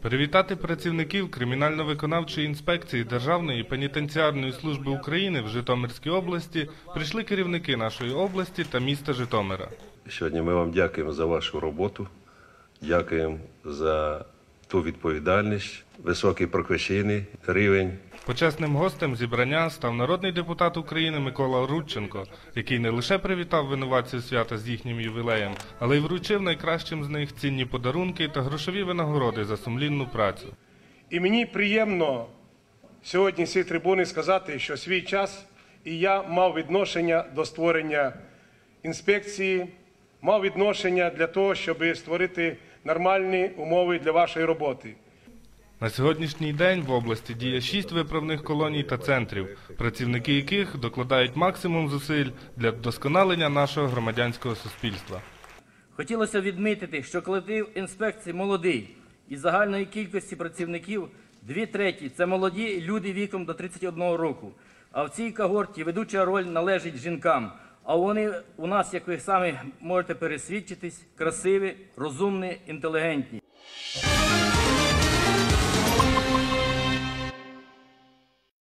Привітати працівників кримінально-виконавчої інспекції Державної пенітенціарної служби України в Житомирській області прийшли керівники нашої області та міста Житомира. Сьогодні ми вам дякуємо за вашу роботу, дякуємо за ту відповідальність, високий професійний рівень. Почесним гостем зібрання став народний депутат України Микола Рудченко, який не лише привітав винуватців свята з їхнім ювілеєм, але й вручив найкращим з них цінні подарунки та грошові винагороди за сумлінну працю. І мені приємно сьогодні з цієї трибуни сказати, що свій час і я мав відношення до створення інспекції, мав відношення для того, щоб створити нормальні умови для вашої роботи. На сьогоднішній день в області діє шість виправних колоній та центрів, працівники яких докладають максимум зусиль для вдосконалення нашого громадянського суспільства. Хотілося відмітити, що колектив інспекції молодий. Із загальної кількості працівників дві треті це молоді люди віком до 31 року. А в цій когорті ведуча роль належить жінкам. А вони у нас, як ви самі можете пересвідчитись, красиві, розумні, інтелігентні.